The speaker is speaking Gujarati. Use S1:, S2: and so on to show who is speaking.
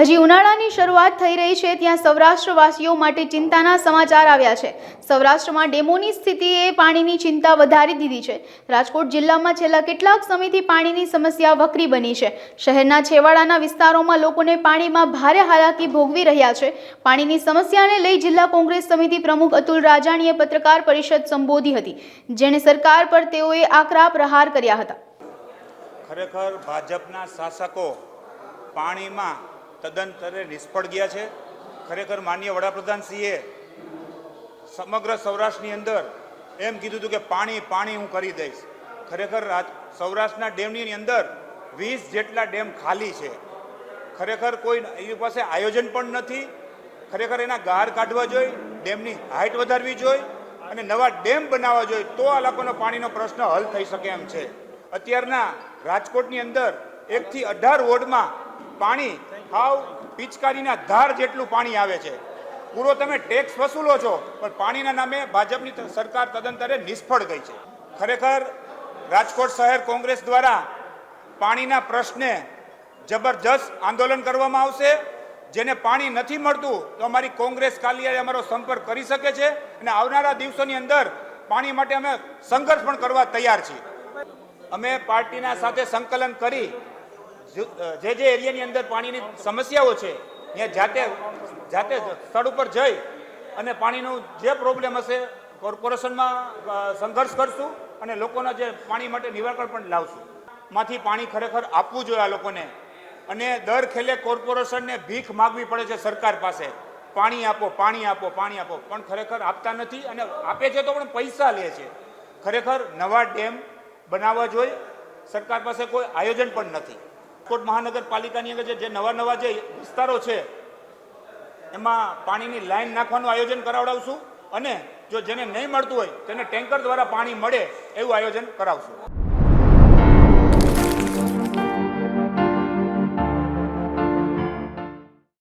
S1: હજી ઉનાળાની શરૂઆત થઈ રહી છે, ત્યાં સૌરાષ્ટ્રવાસીઓ માટે ચિંતાના સમાચાર આવ્યા છે. સૌરાષ્ટ્રમાં ડેમોની સ્થિતિએ પાણીની ચિંતા વધારી દીધી છે. રાજકોટ જિલ્લામાં છેલ્લા કેટલાક સમયથી પાણીની સમસ્યા વકરી બની છે. શહેરના છેવાડાના વિસ્તારોમાં લોકોને પાણીમાં ભારે હાલાકી ભોગવી રહ્યા છે. પાણીની સમસ્યાને લઈ જિલ્લા કોંગ્રેસ સમિતિ પ્રમુખ અતુલ રાજાણીએ પત્રકાર પરિષદ સંબોધી હતી, જેણે સરકાર પર તેઓએ આકરા પ્રહાર કર્યા હતા.
S2: ખરેખર ભાજપના શાસકો પાણીમાં તદ્દનતરે નિષ્ફળ ગયા છે. ખરેખર માન્ય વડાપ્રધાનશ્રીએ સમગ્ર સૌરાષ્ટ્રની અંદર એમ કીધું હતું કે, પાણી પાણી હું કરી દઈશ. ખરેખર સૌરાષ્ટ્રના ડેમની અંદર વીસ જેટલા ડેમ ખાલી છે. ખરેખર કોઈ એની પાસે આયોજન પણ નથી. ખરેખર એના ગાર કાઢવા જોઈએ ડેમની હાઇટ વધારવી જોઈએ અને નવા ડેમ બનાવવા જોઈએ તો આ લોકોનો પાણીનો પ્રશ્ન હલ થઈ શકે એમ છે. અત્યારના રાજકોટની અંદર એકથી અઢાર વોર્ડમાં પાણી હાવ પિચકારીના ધાર જેટલું પાણી આવે છે. પૂરો તમે ટેક્સ વસૂલો છો, પણ પાણીના નામે ભાજપની સરકાર તદંતરે નિષ્ફળ ગઈ છે. ખરેખર રાજકોટ શહેર કોંગ્રેસ દ્વારા પાણીના પ્રશ્ને જબરજસ્ત આંદોલન કરવામાં આવશે. જેને પાણી નથી મળતું, તો અમારી કોંગ્રેસ કાલિયાએ અમારો સંપર્ક કરી શકે છે અને આવનારા દિવસોની અંદર પાણી માટે અમે સંઘર્ષ પણ કરવા તૈયાર છીએ. અમે પાર્ટીના સાથે સંકલન કરી જો- જે એરિયાની અંદર પાણીની સમસ્યાઓ છે, ત્યાં જાતે જાતે સ્થળ ઉપર જઈ અને પાણીનું જે પ્રોબ્લેમ હશે, કોર્પોરેશનમાં સંઘર્ષ કરશું અને લોકોના જે પાણી માટે નિવારણ પણ લાવશું. માંથી પાણી ખરેખર આપવું જોઈએ આ લોકોને. અને દર ખેલે કોર્પોરેશનને ભીખ માગવી પડે છે સરકાર પાસે. પાણી આપો પાણી આપો પાણી આપો. પણ ખરેખર આપતા નથી અને આપે છે તો પણ પૈસા લે છે. ખરેખર નવા ડેમ બનાવવા જોઈએ. સરકાર પાસે કોઈ આયોજન પણ નથી. રાજકોટ મહાનગરપાલિકાની અંદર જે- નવા નવા જે વિસ્તારો છે, એમાં પાણીની લાઈન નાખવાનું આયોજન કરાવડાવશું અને જો જેને નહીં મળતું હોય તેને ટેન્કર દ્વારા પાણી મળે એવું આયોજન કરાવશું.